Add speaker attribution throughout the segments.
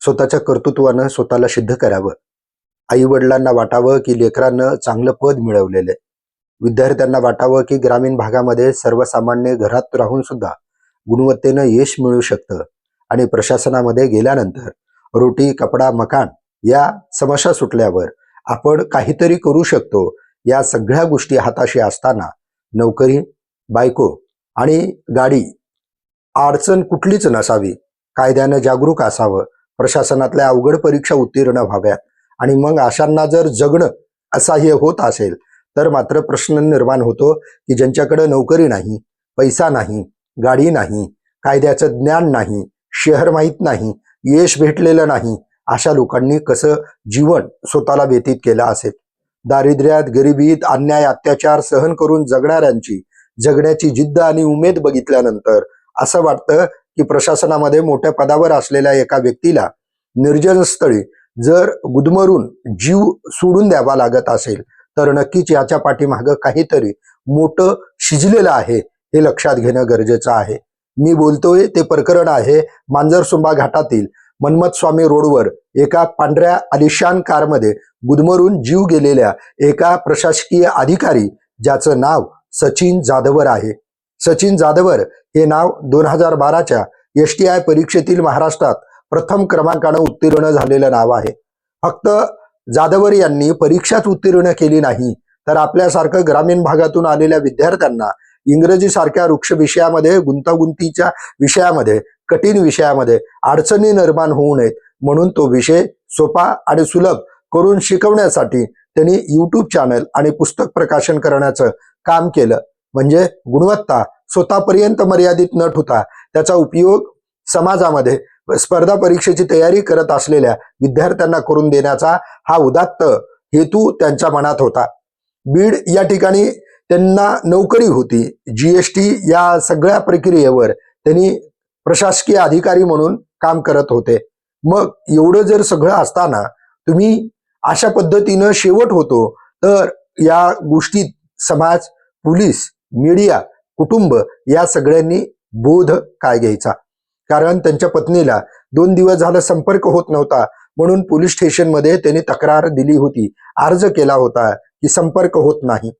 Speaker 1: स्वतःच्या कर्तृत्वानं स्वतःला सिद्ध करावं. आई वडिलांना वाटावं की लेकरांना चांगलं पद मिळवलेलं आहे. विद्यार्थ्यांना वाटावं की ग्रामीण भागामध्ये सर्वसामान्य घरात राहून सुद्धा गुणवत्तेनं यश मिळू शकतं. आणि प्रशासनामध्ये गेल्यानंतर रोटी कपडा मकान या समस्या सुटल्यावर आपण काहीतरी करू शकतो. या सगळ्या गोष्टी हाताशी असताना नोकरी बायको आणि गाडी अडचण कुठलीच नसावी. कायद्यानं जागरूक असावं. प्रशासनातल्या अवघड परीक्षा उत्तीर्ण व्हाव्यात. आणि मग अशांना जर जगणं असह्य होत असेल तर मात्र प्रश्न निर्माण होतो की ज्यांच्याकडे नोकरी नाही पैसा नाही गाडी नाही कायद्याचं ज्ञान नाही शहर माहीत नाही यश भेटलेलं नाही अशा लोकांनी कसं जीवन स्वतःला व्यतीत केलं असेल? दारिद्र्यात गरिबीत अन्याय अत्याचार सहन करून जगणाऱ्यांची जगण्याची जिद्द आणि उमेद बघितल्यानंतर असं वाटतं की प्रशासनामध्ये मोठ्या पदावर असलेल्या एका व्यक्तीला निर्जनस्थळी जर गुदमरून जीव सोडून द्यावा लागत असेल तर नक्कीच याच्या पाठीमागं काहीतरी मोठं शिजलेलं आहे हे लक्षात घेणं गरजेचं आहे. मी बोलतोय ते प्रकरण आहे मांजरसुंबा घाटातील मनमत स्वामी रोडवर एका पांढऱ्या आलिशान कारमध्ये गुदमरून जीव गेलेल्या एका प्रशासकीय अधिकारी ज्याचं नाव सचिन जाधवर आहे. सचिन जाधवर हे नाव दोन हजार बाराच्या एस टी आय परीक्षेतील महाराष्ट्रात प्रथम क्रमांकानं उत्तीर्ण झालेलं नाव आहे. फक्त जाधवर यांनी परीक्षाच उत्तीर्ण केली नाही तर आपल्यासारखं ग्रामीण भागातून आलेल्या विद्यार्थ्यांना इंग्रजी सारख्या वृक्ष विषयामध्ये गुंतागुंतीच्या विषयामध्ये कठीण विषयामध्ये अडचणी निर्माण होऊ नयेत. म्हणून तो विषय सोपा आणि सुलभ करून शिकवण्यासाठी त्यांनी यूट्यूब चॅनल आणि पुस्तक प्रकाशन करण्याचं काम केलं. म्हणजे गुणवत्ता स्वतःपर्यंत मर्यादित न ठेवता त्याचा उपयोग समाजामध्ये स्पर्धा परीक्षेची तयारी करत असलेल्या विद्यार्थ्यांना करून देण्याचा हा उदात्त हेतू त्यांच्या मनात होता. बीड या ठिकाणी त्यांना नोकरी होती. जीएसटी या सगळ्या प्रक्रियेवर त्यांनी प्रशासकीय अधिकारी म्हणून काम करत होते. मग एवढं जर सगळं असताना तुम्ही अशा पद्धतीनं शेवट होतो तर या गोष्टीत समाज पोलीस मीडिया कुटुंब या सगळ्यांनी बोध काय घ्यायचा? कारण त्यांच्या पत्नीला दोन दिवस झाला संपर्क होत नव्हता म्हणून पोलीस स्टेशनमध्ये त्यांनी तक्रार दिली होती. अर्ज केला होता की संपर्क होत नाही.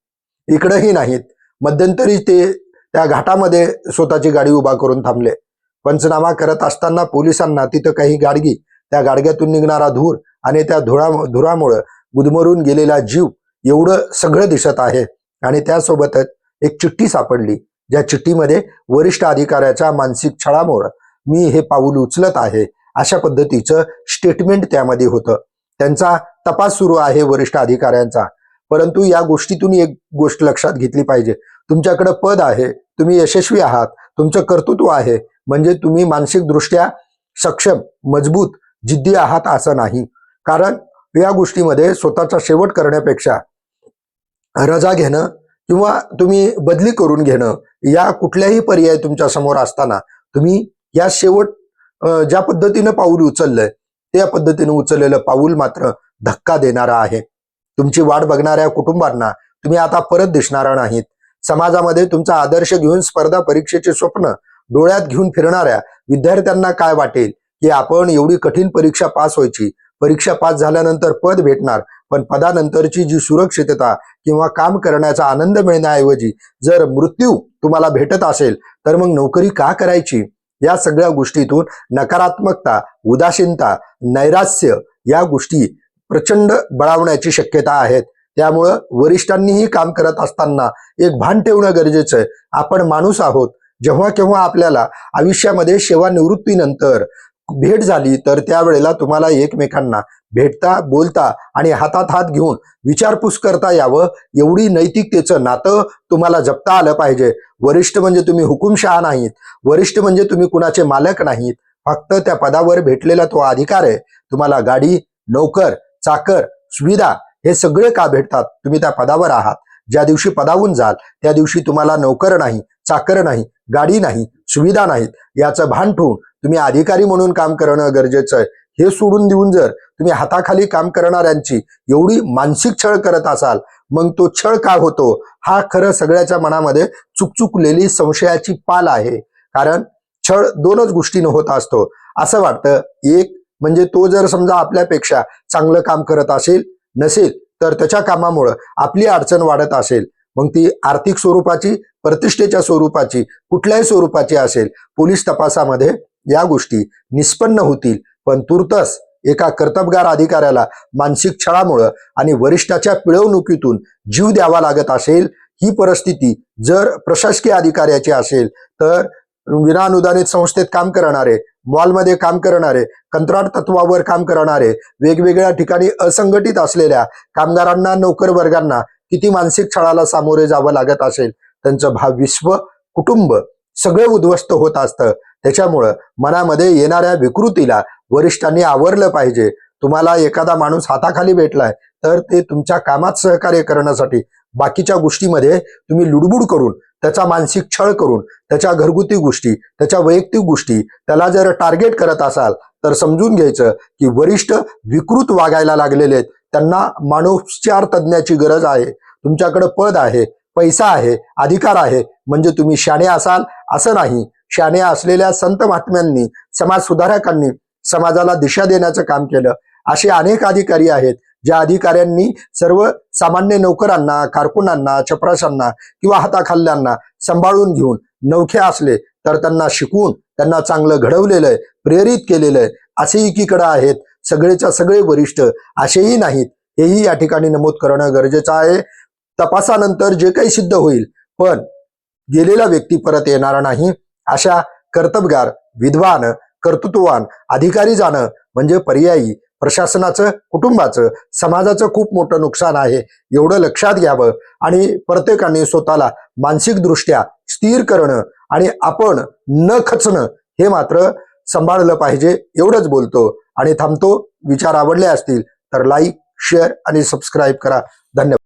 Speaker 1: इकडंही नाहीत. मध्यंतरी ते त्या घाटामध्ये स्वतःची गाडी उभा करून थांबले. पंचनामा करत असताना पोलिसांना तिथं काही गाडगी त्या गाडग्यातून निघणारा धूर आणि त्या धुळा धुरामुळं गुदमरून गेलेला जीव एवढं सगळं दिसत आहे. आणि त्यासोबतच एक चिठ्ठी सापडली. ज्या चिठ्ठीमध्ये वरिष्ठ अधिकाऱ्याच्या मानसिक छळामुळं मी हे पाऊल उचलत आहे अशा पद्धतीचं स्टेटमेंट त्यामध्ये होतं. त्यांचा तपास सुरू आहे वरिष्ठ अधिकाऱ्यांचा. परंतु या गोष्टीतून एक गोष्ट लक्षात घेतली पाहिजे. तुमच्याकडे पद आहे तुम्ही यशस्वी आहात तुमचं कर्तृत्व आहे म्हणजे तुम्ही मानसिकदृष्ट्या सक्षम मजबूत जिद्दी आहात असं नाही. कारण या गोष्टीमध्ये स्वतःचा शेवट करण्यापेक्षा रजा घेणं किंवा तुम्ही बदली करून घेणं या कुठल्याही पर्याय तुमच्यासमोर असताना तुम्ही या शेवट ज्या पद्धतीनं पाऊल उचललंय त्या पद्धतीनं उचललेलं पाऊल मात्र धक्का देणारा आहे. तुमची वाट बघणाऱ्या कुटुंबांना तुम्ही आता परत दिसणारा नाहीत. समाजामध्ये तुमचा आदर्श घेऊन स्पर्धा परीक्षेचे स्वप्न डोळ्यात घेऊन फिरणाऱ्या विद्यार्थ्यांना काय वाटेल? की आपण एवढी कठीण परीक्षा पास व्हायची. परीक्षा पास झाल्यानंतर पद भेटणार. पण पदानंतरची जी सुरक्षितता किंवा काम करण्याचा आनंद मिळण्याऐवजी जर मृत्यू तुम्हाला भेटत असेल तर मग नोकरी का करायची? या सगळ्या गोष्टीतून नकारात्मकता उदासीनता नैराश्य या गोष्टी प्रचंड बळावण्याची शक्यता आहेत. त्यामुळं वरिष्ठांनीही काम करत असताना एक भान ठेवणं गरजेचं आहे. आपण माणूस आहोत. जेव्हा केव्हा आपल्याला आयुष्यामध्ये सेवानिवृत्तीनंतर भेट झाली तर त्यावेळेला तुम्हाला एकमेकांना भेटता बोलता आणि हातात हात घेऊन विचारपूस करता यावं. एवढी नैतिकतेचं नातं तुम्हाला जपता आलं पाहिजे. वरिष्ठ म्हणजे तुम्ही हुकुमशहा नाहीत. वरिष्ठ म्हणजे तुम्ही कुणाचे मालक नाहीत. फक्त त्या पदावर भेटलेला तो अधिकार आहे. तुम्हाला गाडी नोकर चाकर सुविधा हे सगळे का भेटतात? तुम्ही त्या पदावर आहात. ज्या दिवशी पदावून जाल त्या दिवशी तुम्हाला नोकर नाही चाकर नाही गाडी नाही सुविधा नाहीत. याचं भान ठेवून तुम्ही अधिकारी म्हणून काम करणं गरजेचं आहे. हे सोडून देऊन जर तुम्ही हाताखाली काम करणाऱ्यांची एवढी मानसिक छळ करत असाल मग तो छळ का होतो? हा खरं सगळ्याच्या मनामध्ये चुकचुकलेली संशयाची पाल आहे. कारण छळ दोनच गोष्टीनं होत असतो. असं वाटतं एक म्हणजे तो जर समजा आपल्यापेक्षा चांगलं काम करत असेल नसेल तर त्याच्या कामामुळं आपली अडचण वाढत असेल. मग ती आर्थिक स्वरूपाची प्रतिष्ठेच्या स्वरूपाची कुठल्याही स्वरूपाची असेल पोलीस तपासामध्ये या गोष्टी निष्पन्न होतील. पण तुर्तस एका कर्तबगार अधिकाऱ्याला मानसिक छळामुळं आणि वरिष्ठाच्या पिळवणुकीतून जीव द्यावा लागत असेल ही परिस्थिती जर प्रशासकीय अधिकाऱ्याची असेल तर विनाअनुदानित संस्थेत काम करणारे मॉलमध्ये काम करणारे कंत्राट तत्वावर काम करणारे वेगवेगळ्या ठिकाणी असंघटित असलेल्या कामगारांना नोकर वर्गांना किती मानसिक छळाला सामोरे जावं लागत असेल त्यांचं भावविश्व कुटुंब सगळं उद्ध्वस्त होत असतं. त्याच्यामुळं मनामध्ये येणाऱ्या विकृतीला वरिष्ठांनी आवरलं पाहिजे. तुम्हाला एखादा माणूस हाताखाली भेटलाय तर ते तुमच्या कामात सहकार्य करण्यासाठी बाकीच्या गोष्टीमध्ये तुम्ही लुडबुड करून त्याचा मानसिक छळ करून त्याच्या घरगुती गोष्टी त्याच्या वैयक्तिक गोष्टी त्याला जर टार्गेट करत असाल तर समजून घ्यायचं की वरिष्ठ विकृत वागायला लागलेले आहेत. त्यांना मानोपचार तज्ज्ञाची गरज आहे. तुमच्याकडे पद आहे. पैसा आहे अधिकार आहे म्हणजे तुम्ही शाणे असाल असं नाही. शाणे असलेल्या संत महात्म्यांनी समाज सुधारकांनी समाजाला दिशा देण्याचं काम केलं. असे अनेक अधिकारी आहेत ज्या अधिकाऱ्यांनी सर्व सामान्य नोकरांना कारकुनांना चपराशांना किंवा हाताखाल्ल्यांना सांभाळून घेऊन नवखे असले तर त्यांना शिकवून त्यांना चांगलं घडवलेलं आहे प्रेरित केलेलं आहे असे एकीकडे आहेत सगळेच्या सगळे वरिष्ठ असेही नाहीत. हेही या ठिकाणी नमूद करणं गरजेचं आहे. तपासानंतर जे काही सिद्ध होईल पण गेलेला व्यक्ती परत येणार नाही. अशा कर्तबगार विद्वान कर्तृत्ववान अधिकारी जाणं म्हणजे पर्यायी प्रशासनाचं कुटुंबाचं समाजाचं खूप मोठं नुकसान आहे. एवढं लक्षात घ्यावं आणि प्रत्येकाने स्वतःला मानसिकदृष्ट्या स्थिर करणं आणि आपण न खचणं हे मात्र सांभाळलं पाहिजे. एवढंच बोलतो आणि थांबतो. विचार आवडले असतील तर लाईक शेअर आणि सबस्क्राईब करा. धन्यवाद.